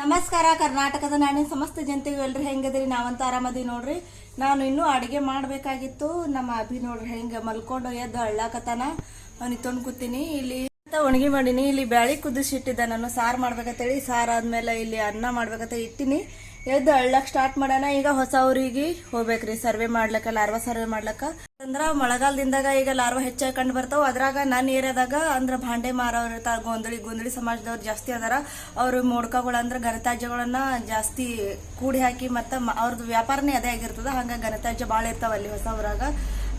ನಮಸ್ಕಾರ, ಕರ್ನಾಟಕದ ನಾಡಿನ ಸಮಸ್ತ ಜನತೆಗೂ ಎಲ್ಲರೂ ಹೆಂಗದ್ರಿ ನಾವಂತ ಆರಾಮದಿ ನೋಡ್ರಿ. ನಾನು ಇನ್ನೂ ಅಡುಗೆ ಮಾಡಬೇಕಾಗಿತ್ತು. ನಮ್ಮ ಅಭಿ ನೋಡ್ರಿ ಹೆಂಗೆ ಮಲ್ಕೊಂಡು ಎದ್ದು ಅಳ್ಳಾಕತ್ತಾನ ಅವ್ನಿಗೆ ತೊಂದು ಕೂತೀನಿ. ಇಲ್ಲಿ ಒಣಗಿ ಮಾಡೀನಿ. ಇಲ್ಲಿ ಬ್ಯಾಳಿ ಕುದಿಸಿಟ್ಟಿದ್ದೆ ನಾನು ಸಾರು ಮಾಡ್ಬೇಕಂತೇಳಿ. ಸಾರು ಆದಮೇಲೆ ಇಲ್ಲಿ ಅನ್ನ ಮಾಡ್ಬೇಕಂತ ಇಟ್ಟಿನಿ. ಎದ್ದು ಅಳ್ಳಕ್ ಸ್ಟಾರ್ಟ್ ಮಾಡೋಣ. ಈಗ ಹೊಸ ಊರಿಗೆ ಹೋಗ್ಬೇಕ್ರಿ. ಸರ್ವೆ ಮಾಡ್ಲಕ್ಕ, ಲಾರ್ವಾ ಸರ್ವೆ ಮಾಡ್ಲಕ್ಕ. ಅಂದ್ರ ಮಳೆಗಾಲದಿಂದಾಗ ಈಗ ಲಾರ್ವಾ ಹೆಚ್ಚಾಗಿ ಕಂಡು ಬರ್ತಾವ. ಅದ್ರಾಗ ನನ್ನ ಏರಿಯಾದಾಗ ಅಂದ್ರ ಭಾಂಡೆ ಮಾರೋರು ಇರ್ತಾರ, ಗೊಂದಳಿ ಗೊಂದಳಿ ಸಮಾಜದವ್ರು ಜಾಸ್ತಿ ಅದಾರ. ಅವ್ರ ಮೋಡ್ಕಗಳು ಅಂದ್ರ ಘನತ್ಯಾಜ್ಯಗಳನ್ನ ಜಾಸ್ತಿ ಕೂಡಿ ಹಾಕಿ ಮತ್ತೆ ಅವ್ರದ್ದು ವ್ಯಾಪಾರನೇ ಅದೇ ಆಗಿರ್ತದ. ಹಂಗ ಘನತ್ಯಾಜ್ಯ ಭಾಳ ಇರ್ತಾವ ಅಲ್ಲಿ ಹೊಸ ಊರಾಗ.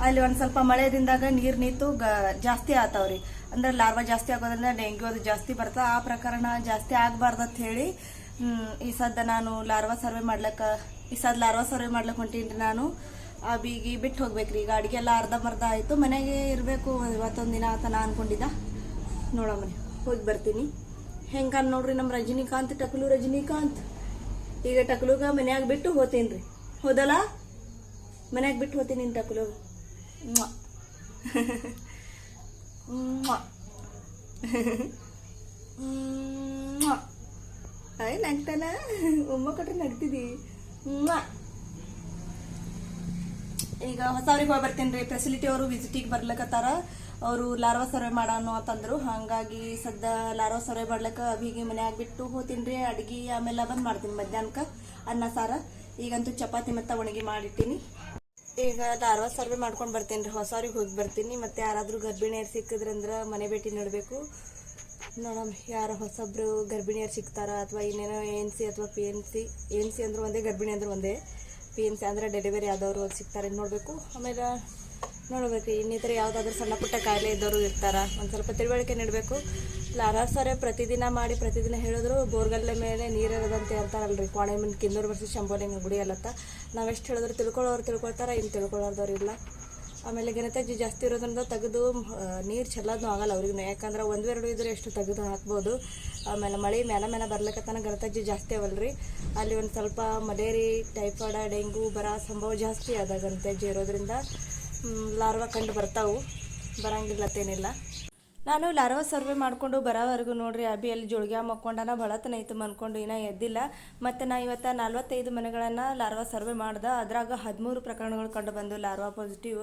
ಅಲ್ಲಿ ಒಂದ್ ಸ್ವಲ್ಪ ಮಳೆದಿಂದಾಗ ನೀರ್ ನಿಂತು ಗ- ಜಾಸ್ತಿ ಆತಾವ್ರಿ. ಅಂದ್ರೆ ಲಾರ್ವಾ ಜಾಸ್ತಿ ಆಗೋದ್ರಿಂದ ಡೆಂಗ್ಯೂ ಅದು ಜಾಸ್ತಿ ಬರ್ತಾ ಆ ಪ್ರಕರಣ ಜಾಸ್ತಿ ಆಗ್ಬಾರ್ದ ಅಂತ ಹೇಳಿ ಈ ಸದ್ದ ನಾನು ಲಾರ್ವಾ ಸರ್ವೆ ಮಾಡ್ಲಕ್ಕ, ಈ ಸದ್ ಲಾರ್ವಾ ಸರ್ವೆ ಮಾಡ್ಲಕ್ ಹೊಂಟೀನಿ ನಾನು. ಆ ಬೀಗಿ ಬಿಟ್ಟು ಹೋಗ್ಬೇಕ್ರಿ. ಈಗ ಅಡಿಗೆ ಎಲ್ಲ ಅರ್ಧ ಮರ್ಧ ಆಯ್ತು. ಮನೆಗೆ ಇರಬೇಕು. ಇವತ್ತೊಂದು ದಿನ ಆತ ನಾ ಅನ್ಕೊಂಡಿದ್ದ ನೋಡಮ್ಮನೆ ಹೋಗಿ ಬರ್ತೀನಿ. ಹೆಂಗ ನೋಡ್ರಿ ನಮ್ಮ ರಜನಿಕಾಂತ್, ಟಕಲು ರಜನಿಕಾಂತ್. ಈಗ ಟಕಲುಗ ಮನ್ಯಾಗ ಬಿಟ್ಟು ಹೋತೀನಿ ರೀ ಹೋದಲ್ಲ? ಮನ್ಯಾಗ ಬಿಟ್ಟು ಹೋತೀನಿ ಟಕಲು. ಅಯ್ಯ ನಗ್ತಾನ ಉಮ್ಮ ಕೊಟ್ರೆ ನಗ್ತಿದ್ದೀವಿ. ಈಗ ಹೊಸವ್ರಿಗೆ ಹೋಗಿ ಬರ್ತೀನಿ ರೀ. ಫೆಸಿಲಿಟಿ ಅವರು ವಿಸಿಟಿಗೆ ಬರ್ಲಕತ್ತಾರ. ಅವರು ಲಾರ್ವಾ ಸರ್ವೆ ಮಾಡೋಣ ಅಂತಂದ್ರು. ಹಾಗಾಗಿ ಸದ್ದ ಲಾರ್ವಾ ಸರ್ವೆ ಮಾಡ್ಲಕ್ಕ ಅಭಿಗೆ ಮನ್ಯಾಗ ಬಿಟ್ಟು ಹೋತೀನಿ ರೀ. ಅಡ್ಗಿ ಆಮೇಲೆ ಬಂದು ಮಾಡ್ತೀನಿ ಮಧ್ಯಾಹ್ನಕ್ಕೆ ಅನ್ನ ಸಾರ. ಈಗಂತೂ ಚಪಾತಿ ಮತ್ತೆ ಒಣಗಿ ಮಾಡಿಟ್ಟಿನಿ. ಈಗ ಲಾರ್ವಾ ಸರ್ವೆ ಮಾಡ್ಕೊಂಡು ಬರ್ತೀನಿ ರೀ. ಹೊಸವ್ರಿಗೆ ಹೋಗಿ ಬರ್ತೀನಿ. ಮತ್ತೆ ಯಾರಾದರೂ ಗರ್ಭಿಣಿಯರು ಸಿಕ್ಕಿದ್ರಂದ್ರೆ ಮನೆ ಭೇಟಿ ನೋಡಬೇಕು. ನೋಡಮ್ ಯಾರ ಹೊಸಬ್ರು ಗರ್ಭಿಣಿಯರು ಸಿಗ್ತಾರ ಅಥವಾ ಇನ್ನೇನೋ ಎನ್ ಸಿ ಅಥವಾ P N C N C ಅಂದ್ರೆ ಒಂದೇ, ಗರ್ಭಿಣಿ ಅಂದ್ರೆ ಒಂದೇ. ಪಿ ಎನ್ ಸಿ ಅಂದರೆ ಡೆಲಿವರಿ ಆದವರು ಸಿಗ್ತಾರೆ ನೋಡಬೇಕು. ಆಮೇಲೆ ನೋಡಬೇಕು, ಇನ್ನಿತರ ಯಾವುದಾದ್ರೂ ಸಣ್ಣ ಪುಟ್ಟ ಕಾಯಿಲೆ ಇದ್ದವರು ಇರ್ತಾರ, ಒಂದು ಸ್ವಲ್ಪ ತಿಳುವಳಿಕೆ ನೀಡಬೇಕು. ಲಾರಾಸರೆ ಪ್ರತಿದಿನ ಮಾಡಿ ಪ್ರತಿದಿನ ಹೇಳಿದ್ರು, ಬೋರ್ಗಲ್ಲೆ ಮೇಲೆ ನೀರು ಅಂತಾರಲ್ರಿ, ಕೋಣೆ ಮುಂದೆ ಕಿನ್ನೂರು ವರ್ಷ ಶಂಭೋಲಿಂಗ ಗುಡಿ ಅಲ್ಲತ್ತ. ನಾವೆಷ್ಟು ಹೇಳಿದ್ರು ತಿಳ್ಕೊಳ್ಳೋರು ತಿಳ್ಕೊಳ್ತಾರೆ ಇನ್ನು ತಿಳ್ಕೊಳ್ಳೋರ್ದವ್ರು ಇಲ್ಲ. ಆಮೇಲೆ ಘನತ್ಯಾಜ್ಯ ಜಾಸ್ತಿ ಇರೋದ್ರಿಂದ ತೆಗೆದು ನೀರು ಚೆಲ್ಲೋದು ಆಗಲ್ಲ ಅವ್ರಿಗೆ ಯಾಕಂದ್ರೆ ಒಂದು ಎರಡು ಇದ್ರೆ ಎಷ್ಟು ತೆಗೆದು ಹಾಕ್ಬೋದು. ಆಮೇಲೆ ಮಳೆ ಮೇಲೆ ಮೇಲೆ ಬರ್ಲಿಕ್ಕತನ ಘನತ್ಯಾಜ್ಯ ಜಾಸ್ತಿ ಅವಲ್ರಿ. ಅಲ್ಲಿ ಒಂದು ಸ್ವಲ್ಪ ಮಲೇರಿ, ಟೈಫಾಯ್ಡ, ಡೆಂಗು ಬರ ಸಂಭವ ಜಾಸ್ತಿ ಅದ ಘನತ್ಯಾಜ್ಯ ಇರೋದ್ರಿಂದ ಲಾರ್ವ ಲಾರ್ವಾ ಕಂಡು ಬರ್ತಾವು. ಬರಂಗಿಲ್ಲತ್ತೇನಿಲ್ಲ. ನಾನು ಲಾರ್ವ ಸರ್ವೆ ಮಾಡಿಕೊಂಡು ಬರೋವರೆಗೂ ನೋಡ್ರಿ ಅಭಿ ಅಲ್ಲಿ ಜೋಳಿಗೆ ಮಕ್ಕೊಂಡನ ಬಳತನ ಇತ್ತು ಮನ್ಕೊಂಡು ಇನ್ನೂ ಎದ್ದಿಲ್ಲ. ಮತ್ತು ನಾ ಇವತ್ತು ನಲ್ವತ್ತೈದು ಮನೆಗಳನ್ನು ಲಾರ್ವಾ ಸರ್ವೆ ಮಾಡ್ದೆ. ಅದ್ರಾಗ ಹದಿಮೂರು ಪ್ರಕರಣಗಳು ಕಂಡು ಬಂದು ಲಾರ್ವಾ ಪಾಸಿಟಿವ್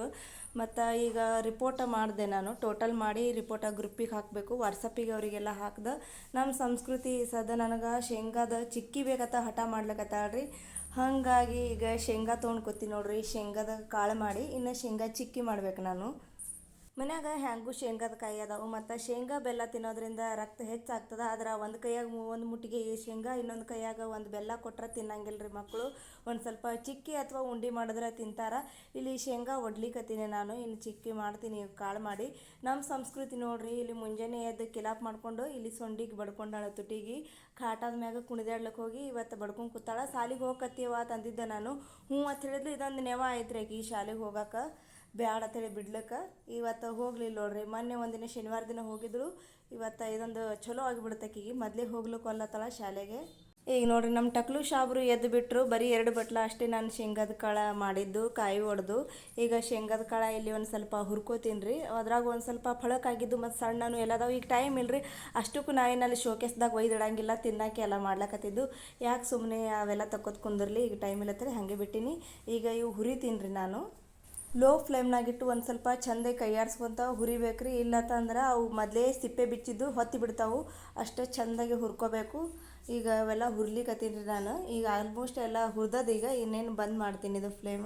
ಮತ್ತು ಈಗ ರಿಪೋರ್ಟ್ ಮಾಡಿದೆ ನಾನು. ಟೋಟಲ್ ಮಾಡಿ ರಿಪೋರ್ಟ ಗ್ರೂಪಿಗೆ ಹಾಕಬೇಕು. ವಾಟ್ಸಪ್ಪಿಗೆ ಅವರಿಗೆಲ್ಲ ಹಾಕ್ದೆ. ನಮ್ಮ ಸಂಸ್ಕೃತಿ ಸದ ನನಗೆ ಶೇಂಗಾದ ಚಿಕ್ಕಿ ಬೇಕತ್ತ ಹಠ ಮಾಡ್ಲಿಕತ್ತಾಳ್ರಿ. ಹಾಗಾಗಿ ಈಗ ಶೇಂಗಾ ತೊಗೊಂಡ್ಕೊತೀನಿ ನೋಡ್ರಿ. ಶೇಂಗಾದ ಕಾಳು ಮಾಡಿ ಇನ್ನು ಶೇಂಗಾ ಚಿಕ್ಕಿ ಮಾಡ್ಬೇಕು ನಾನು. ಮನ್ಯಾಗ ಹ್ಯಾಂಗೂ ಶೇಂಗಾದ ಕಾಯಿ ಅದಾವು ಮತ್ತು ಶೇಂಗಾ ಬೆಲ್ಲ ತಿನ್ನೋದ್ರಿಂದ ರಕ್ತ ಹೆಚ್ಚಾಗ್ತದ. ಆದ್ರೆ ಒಂದು ಕೈಯಾಗ ಒಂದು ಮುಟ್ಟಿಗೆ ಶೇಂಗಾ, ಇನ್ನೊಂದು ಕೈಯಾಗ ಒಂದು ಬೆಲ್ಲ ಕೊಟ್ರೆ ತಿನ್ನಂಗಿಲ್ಲ ರೀ ಮಕ್ಕಳು ಒಂದು ಸ್ವಲ್ಪ ಚಿಕ್ಕಿ ಅಥವಾ ಉಂಡೆ ಮಾಡಿದ್ರೆ ತಿಂತಾರ. ಇಲ್ಲಿ ಶೇಂಗಾ ಒಡ್ಲಿಕತ್ತೀನಿ ನಾನು, ಇನ್ನು ಚಿಕ್ಕಿ ಮಾಡ್ತೀನಿ ಕಾಳು ಮಾಡಿ. ನಮ್ಮ ಸಂಸ್ಕೃತಿ ನೋಡ್ರಿ, ಇಲ್ಲಿ ಮುಂಜಾನೆ ಎದ್ದು ಕಿಲಾಪ್ ಮಾಡ್ಕೊಂಡು ಇಲ್ಲಿ ಸೊಂಡಿಗೆ ಬಡ್ಕೊಂಡಾಳ ತುಟಿಗೆ. ಕಾಟಾದ ಮ್ಯಾಗ ಕುಣಿದಾಡ್ಲಕ್ಕೆ ಹೋಗಿ ಇವತ್ತು ಬಡ್ಕೊಂಡು ಕೂತಾಳ. ಸಾಲಿಗೆ ಹೋಗಕತ್ತೀವ ತಂದಿದ್ದೆ ನಾನು. ಹ್ಞೂ ಅಂತ ಹೇಳಿದ್ಲು, ಇದೊಂದು ನೆವ ಐತ್ರಿ ಈ ಶಾಲೆಗೆ ಹೋಗಕ್ಕೆ ಬ್ಯಾಡ ಅಂತೇಳಿ ಬಿಡ್ಲಿಕ್ಕೆ. ಇವತ್ತು ಹೋಗ್ಲಿಲ್ಲ ನೋಡ್ರಿ. ಮೊನ್ನೆ ಒಂದಿನ ಶನಿವಾರ ದಿನ ಹೋಗಿದ್ರು. ಇವತ್ತು ಇದೊಂದು ಚಲೋ ಆಗಿಬಿಡುತ್ತೆ ಆಕಿಗೆ. ಮೊದಲೇ ಹೋಗ್ಲಿಕ್ಕೆ ಅಲ್ಲತ್ತಳ ಶಾಲೆಗೆ. ಈಗ ನೋಡ್ರಿ ನಮ್ಮ ಟಕ್ಲು ಶಾಬ್ರು ಎದ್ದು ಬಿಟ್ಟರು ಬರೀ ಎರಡು ಬಟ್ಲ ಅಷ್ಟೇ ನಾನು ಶೇಂಗದ ಕಾಳ ಮಾಡಿದ್ದು, ಕಾಯಿ ಒಡೆದು. ಈಗ ಶೇಂಗದ ಕಾಳ ಇಲ್ಲಿ ಒಂದು ಸ್ವಲ್ಪ ಹುರ್ಕೋತೀನಿ ಅದ್ರಾಗ ಒಂದು ಸ್ವಲ್ಪ ಫಳಕಾಗಿದ್ದು ಮತ್ತು ಸಣ್ಣನು ಎಲ್ಲ ಅದಾವ ಈಗ ಟೈಮ್ ಇಲ್ಲರಿ ಅಷ್ಟಕ್ಕೂ ನಾವೇನಲ್ಲಿ ಶೋಕೇಸ್ದಾಗ ಒಯ್ದಿಡಂಗಿಲ್ಲ ತಿನ್ನಕ್ಕೆ ಎಲ್ಲ ಮಾಡ್ಲಕತ್ತಿದ್ದು. ಯಾಕೆ ಸುಮ್ಮನೆ ಅವೆಲ್ಲ ತಕ್ಕೊತ್ ಕುಂದಿರ್ಲಿ? ಈಗ ಟೈಮ್ ಇಲ್ಲತ್ತರಿ ಹಾಗೆ ಬಿಟ್ಟಿನಿ. ಈಗ ಇವು ಹುರಿತೀನಿ ರೀ ನಾನು. ಲೋ ಫ್ಲೇಮ್ನಾಗಿಟ್ಟು ಒಂದು ಸ್ವಲ್ಪ ಚಂದಾಗಿ ಕೈಯಾಡ್ಸ್ಕೊಂತಾವು ಹುರಿಬೇಕು ರೀ ಇಲ್ಲ ಇಲ್ಲತ್ತಂದ್ರೆ ಅವು ಮೊದಲೇ ಸಿಪ್ಪೆ ಬಿಚ್ಚಿದ್ದು ಹೊತ್ತಿ ಬಿಡ್ತಾವು. ಅಷ್ಟೇ ಚಂದಾಗಿ ಹುರ್ಕೋಬೇಕು. ಈಗ ಅವೆಲ್ಲ ಹುರ್ಲಿಕತ್ತೀನಿ ರೀ ನಾನು. ಈಗ ಆಲ್ಮೋಸ್ಟ್ ಎಲ್ಲ ಹುರಿದದ ಈಗ ಇನ್ನೇನು ಬಂದ್ ಮಾಡ್ತೀನಿ ಇದು ಫ್ಲೇಮ್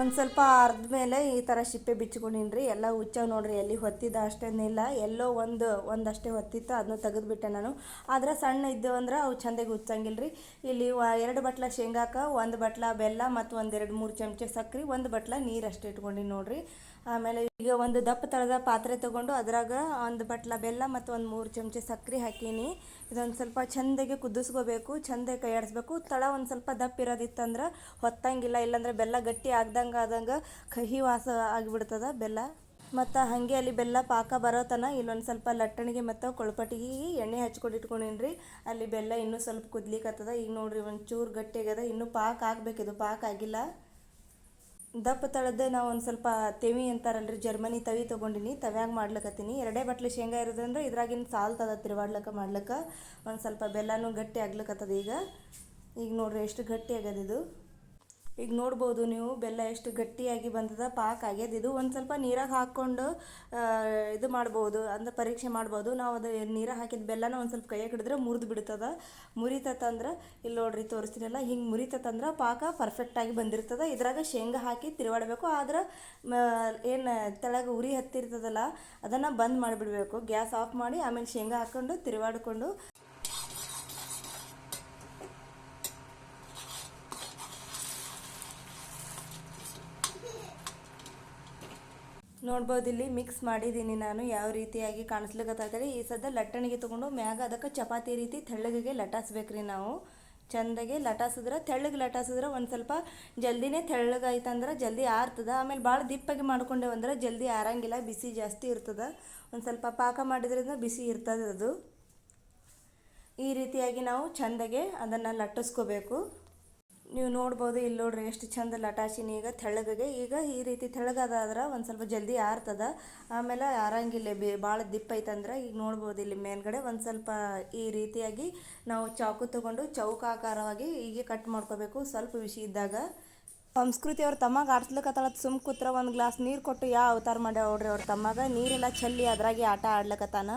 ಒಂದು ಸ್ವಲ್ಪ ಅರ್ಧ ಮೇಲೆ ಈ ಥರ ಸಿಪ್ಪೆ ಬಿಚ್ಕೊಂಡಿನಿ ರೀ ಎಲ್ಲ ಹುಚ್ಚ ನೋಡ್ರಿ, ಎಲ್ಲಿ ಹೊತ್ತಿದ್ದ ಅಷ್ಟೇನಿಲ್ಲ. ಎಲ್ಲೋ ಒಂದು, ಒಂದಷ್ಟೇ ಹೊತ್ತಿತ್ತು ಅದನ್ನ ತೆಗೆದುಬಿಟ್ಟೆ ನಾನು. ಆದ್ರೆ ಸಣ್ಣ ಇದ್ದವು ಅಂದ್ರೆ ಅವು ಚಂದಗೆ ಹುಚ್ಚಂಗಿಲ್ಲ ರೀ ಇಲ್ಲಿ ಎರಡು ಬಟ್ಲ ಶೇಂಗಾಕ, ಒಂದು ಬಟ್ಲ ಬೆಲ್ಲ ಮತ್ತು ಒಂದೆರಡು ಮೂರು ಚಮಚ ಸಕ್ಕರೆ ಒಂದು ಬಟ್ಲ ನೀರು ಅಷ್ಟೇ ಇಟ್ಕೊಂಡಿನಿ ನೋಡ್ರಿ. ಆಮೇಲೆ ಈಗ ಒಂದು ದಪ್ಪ ತಳದ ಪಾತ್ರೆ ತೊಗೊಂಡು ಅದ್ರಾಗ ಒಂದು ಬಟ್ಲ ಬೆಲ್ಲ ಮತ್ತು ಒಂದು ಮೂರು ಚಮಚ ಸಕ್ಕರೆ ಹಾಕೀನಿ. ಇದೊಂದು ಸ್ವಲ್ಪ ಚಂದಾಗಿ ಕುದಿಸ್ಕೋಬೇಕು ಚಂದ ಕೈಯಾಡಿಸ್ಬೇಕು ತಳ ಒಂದು ಸ್ವಲ್ಪ ದಪ್ಪ ಇರೋದಿತ್ತಂದ್ರೆ ಹೊತ್ತಂಗಿಲ್ಲ, ಇಲ್ಲಾಂದ್ರೆ ಬೆಲ್ಲ ಗಟ್ಟಿ ಆಗ್ದಂಗೆ ಆದಂಗೆ ಕಹಿ ವಾಸ ಆಗಿಬಿಡ್ತದೆ ಬೆಲ್ಲ. ಮತ್ತು ಹಾಗೆ ಅಲ್ಲಿ ಬೆಲ್ಲ ಪಾಕ ಬರೋ ತನ ಇಲ್ಲೊಂದು ಸ್ವಲ್ಪ ಲಟ್ಟಣಿಗೆ ಮತ್ತು ಕೊಳಪಟ್ಟಿಗೆ ಎಣ್ಣೆ ಹಚ್ಕೊಂಡು ಇಟ್ಕೊಂಡಿನ್ರಿ ಅಲ್ಲಿ ಬೆಲ್ಲ ಇನ್ನೂ ಸ್ವಲ್ಪ ಕುದ್ಲಿಕ್ಕತ್ತದ ಈಗ ನೋಡ್ರಿ ಒಂದು ಚೂರು ಗಟ್ಟಿ ಆಗ್ಯದ ಇನ್ನೂ ಪಾಕ ಆಗಬೇಕಿದು. ಪಾಕ ಆಗಿಲ್ಲ. ದಪ್ಪ ತಳದ ನಾವು ಒಂದು ಸ್ವಲ್ಪ ತೆವಿ ಅಂತಾರಲ್ರಿ, ಜರ್ಮನಿ ತವಿ ತೊಗೊಂಡಿನಿ, ತವ್ಯಾಗ ಮಾಡ್ಲಕತ್ತೀನಿ. ಎರಡೇ ಬಟ್ಲು ಶೇಂಗಾ ಇರೋದಂದ್ರೆ ಇದ್ರಾಗಿನ ಸಾಲ್ತದ ತಿರುವಾಡ್ಲಕ್ಕ ಮಾಡ್ಲಕ್ಕ ಒಂದು ಸ್ವಲ್ಪ ಬೆಲ್ಲನೂ ಗಟ್ಟಿ ಆಗ್ಲಕತ್ತದ ಈಗ. ಈಗ ನೋಡ್ರಿ ಎಷ್ಟು ಗಟ್ಟಿ ಆಗ್ಯದ ಇದು. ಈಗ ನೋಡ್ಬೋದು ನೀವು, ಬೆಲ್ಲ ಎಷ್ಟು ಗಟ್ಟಿಯಾಗಿ ಬಂದದ, ಪಾಕ ಆಗ್ಯದ, ಇದು ಒಂದು ಸ್ವಲ್ಪ ನೀರಾಗ ಹಾಕ್ಕೊಂಡು ಇದು ಮಾಡ್ಬೋದು, ಅಂದ್ರೆ ಪರೀಕ್ಷೆ ಮಾಡ್ಬೋದು. ನಾವು ಅದು ನೀರಾಗ ಹಾಕಿದ ಬೆಲ್ಲನ ಒಂದು ಸ್ವಲ್ಪ ಕೈಯಾಗ ಹಿಡಿದ್ರೆ ಮುರಿದು ಬಿಡ್ತದ. ಮುರಿತತಂದ್ರೆ ಇಲ್ಲಿ ನೋಡ್ರಿ ತೋರಿಸ್ತೀನಲ್ಲ, ಹಿಂಗೆ ಮುರಿತತಂದ್ರೆ ಪಾಕ ಪರ್ಫೆಕ್ಟಾಗಿ ಬಂದಿರ್ತದ. ಇದ್ರಾಗ ಶೇಂಗಾ ಹಾಕಿ ತಿರುವಾಡಬೇಕು. ಆದ್ರೆ ಏನು ತೆಳಗೆ ಉರಿ ಹತ್ತಿರ್ತದಲ್ಲ, ಅದನ್ನು ಬಂದ್ ಮಾಡಿಬಿಡ್ಬೇಕು. ಗ್ಯಾಸ್ ಆಫ್ ಮಾಡಿ ಆಮೇಲೆ ಶೇಂಗಾ ಹಾಕ್ಕೊಂಡು ತಿರುವಾಡ್ಕೊಂಡು ನೋಡ್ಬೋದು, ಇಲ್ಲಿ ಮಿಕ್ಸ್ ಮಾಡಿದ್ದೀನಿ ನಾನು. ಯಾವ ರೀತಿಯಾಗಿ ಕಾಣಿಸ್ಲಿಕ್ಕೆ ಈ ಸದ್ದ ಲಟ್ಟಣಿಗೆ ತೊಗೊಂಡು ಮ್ಯಾಗ ಅದಕ್ಕೆ ಚಪಾತಿ ರೀತಿ ತೆಳ್ಳಗೆ ಲಟಾಸ್ಬೇಕ್ರಿ ನಾವು. ಚಂದಾಗಿ ಲಟಾಸಿದ್ರೆ ತೆಳ್ಳಗೆ ಲಟಾಸಿದ್ರೆ ಒಂದು ಸ್ವಲ್ಪ ಜಲ್ದಿನೇ ತೆಳ್ಳಗಾಯ್ತಂದ್ರೆ ಜಲ್ದಿ ಆರ್ತದೆ. ಆಮೇಲೆ ಭಾಳ ದಿಪ್ಪಾಗಿ ಮಾಡ್ಕೊಂಡೇವಂದ್ರೆ ಜಲ್ದಿ ಆರಂಗಿಲ್ಲ, ಬಿಸಿ ಜಾಸ್ತಿ ಇರ್ತದ. ಒಂದು ಸ್ವಲ್ಪ ಪಾಕ ಮಾಡಿದ್ರಿಂದ ಬಿಸಿ ಇರ್ತದೆ ಅದು ಈ ರೀತಿಯಾಗಿ ನಾವು ಚಂದಗೆ ಅದನ್ನು ಲಟ್ಟಿಸ್ಕೋಬೇಕು. ನೀವು ನೋಡ್ಬೋದು, ಇಲ್ಲಿ ನೋಡ್ರಿ ಎಷ್ಟು ಚಂದ ಲಟಾಸಿನಿ ಈಗ ತೆಳ್ಳಗೆ ಈಗ ಈ ರೀತಿ ತೆಳ್ಳಗದಾದ್ರೆ ಒಂದು ಸ್ವಲ್ಪ ಜಲ್ದಿ ಆರ್ತದ. ಆಮೇಲೆ ಆರಂಗಿಲ್ಲ ಬಿ ಭಾಳ ದಿಪ್ಪ ಐತಂದ್ರೆ ಈಗ ನೋಡ್ಬೋದು ಇಲ್ಲಿ ಮೇಲ್ಗಡೆ ಒಂದು ಸ್ವಲ್ಪ ಈ ರೀತಿಯಾಗಿ ನಾವು ಚಾಕು ತಗೊಂಡು ಚೌಕಾಕಾರವಾಗಿ ಹೀಗೆ ಕಟ್ ಮಾಡ್ಕೋಬೇಕು ಸ್ವಲ್ಪ ವಿಷಯ ಇದ್ದಾಗ. ಸಂಸ್ಕೃತಿ ಅವ್ರ ತಮ್ಮಗೆ ಆಡ್ಸ್ಲಿಕ್ಕತ್ತಾಳ ಸುಮ್ ಕೂತ್ರ ಒಂದು ಗ್ಲಾಸ್ ನೀರು ಕೊಟ್ಟು ಯಾವ ಅವತಾರ ಮಾಡ್ಯಾವ ನೋಡ್ರಿ ಅವ್ರ ತಮ್ಮಾಗ. ನೀರೆಲ್ಲ ಚೆಲ್ಲಿ ಅದ್ರಾಗೆ ಆಟ ಆಡ್ಲಕತ್ತಾನ.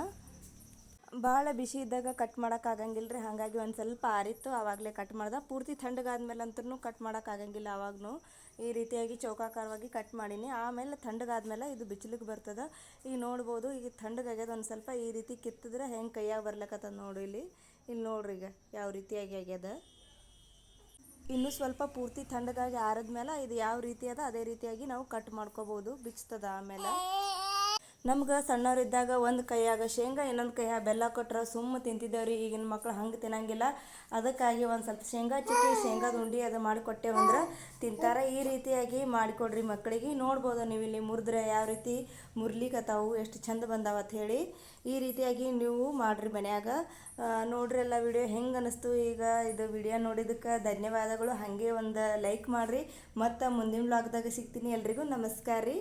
ಭಾಳ ಬಿಸಿ ಇದ್ದಾಗ ಕಟ್ ಮಾಡೋಕ್ಕಾಗಂಗಿಲ್ಲ ರೀ ಹಾಗಾಗಿ ಒಂದು ಸ್ವಲ್ಪ ಆರಿತ್ತು ಆವಾಗಲೇ ಕಟ್ ಮಾಡ್ದೆ. ಪೂರ್ತಿ ತಣ್ಣಗಾದ್ಮೇಲೆ ಅಂತೂ ಕಟ್ ಮಾಡೋಕ್ಕಾಗಂಗಿಲ್ಲ ಆವಾಗೂ ಈ ರೀತಿಯಾಗಿ ಚೌಕಾಕಾರವಾಗಿ ಕಟ್ ಮಾಡೀನಿ. ಆಮೇಲೆ ತಣ್ಣಗಾದ್ಮೇಲೆ ಇದು ಬಿಚ್ಚಲಿಕ್ಕೆ ಬರ್ತದೆ. ಈಗ ನೋಡ್ಬೋದು, ಈಗ ತಣ್ಣಗಾಗ್ಯದ ಒಂದು ಸ್ವಲ್ಪ ಈ ರೀತಿ ಕಿತ್ತಿದ್ರೆ ಹೆಂಗೆ ಕೈಯಾಗ ಬರ್ಲಕ್ಕತ್ತದ ನೋಡಿ ಇಲ್ಲಿ. ಇಲ್ಲಿ ನೋಡ್ರಿ ಈಗ ಯಾವ ರೀತಿಯಾಗಿ ಆಗ್ಯದ. ಇನ್ನು ಸ್ವಲ್ಪ ಪೂರ್ತಿ ತಣ್ಣಗಾಗಿ ಆರದ್ಮೇಲೆ ಇದು ಯಾವ ರೀತಿ ಅದ, ಅದೇ ರೀತಿಯಾಗಿ ನಾವು ಕಟ್ ಮಾಡ್ಕೋಬೋದು ಬಿಚ್ತದ ಆಮೇಲೆ. ನಮ್ಗೆ ಸಣ್ಣವರಿದ್ದಾಗ ಒಂದು ಕೈಯಾಗ ಶೇಂಗಾ, ಇನ್ನೊಂದು ಕೈಯಾಗ ಬೆಲ್ಲ ಕೊಟ್ರೆ ಸುಮ್ಮ ತಿಂತಿದ್ದೇವೆ ರೀ ಈಗಿನ ಮಕ್ಳು ಹಂಗೆ ತಿನ್ನಂಗಿಲ್ಲ. ಅದಕ್ಕಾಗಿ ಒಂದು ಸ್ವಲ್ಪ ಶೇಂಗಾ ಚಟ್ನಿ ಶೇಂಗಾದ ಉಂಡೆ ಅದು ಮಾಡಿಕೊಟ್ಟೇವಂದ್ರೆ ತಿಂತಾರೆ. ಈ ರೀತಿಯಾಗಿ ಮಾಡಿಕೊಡ್ರಿ ಮಕ್ಕಳಿಗೆ ನೋಡ್ಬೋದು ನೀವು ಇಲ್ಲಿ ಮುರಿದ್ರೆ ಯಾವ ರೀತಿ ಮುರ್ಲಿಕತ್ತಾವು, ಎಷ್ಟು ಚಂದ ಬಂದಾವ ಅಂತ ಹೇಳಿ. ಈ ರೀತಿಯಾಗಿ ನೀವು ಮಾಡಿರಿ ಮನ್ಯಾಗ. ನೋಡ್ರಿ ಎಲ್ಲ ವಿಡಿಯೋ ಹೆಂಗೆ ಅನ್ನಿಸ್ತು ಈಗ ಇದು ವಿಡಿಯೋ ನೋಡಿದ್ದಕ್ಕೆ ಧನ್ಯವಾದಗಳು. ಹಾಗೆ ಒಂದು ಲೈಕ್ ಮಾಡಿರಿ. ಮತ್ತು ಮುಂದಿನ ಬ್ಲಾಗ್ದಾಗ ಸಿಗ್ತೀನಿ ಎಲ್ರಿಗೂ. ನಮಸ್ಕಾರ ರೀ.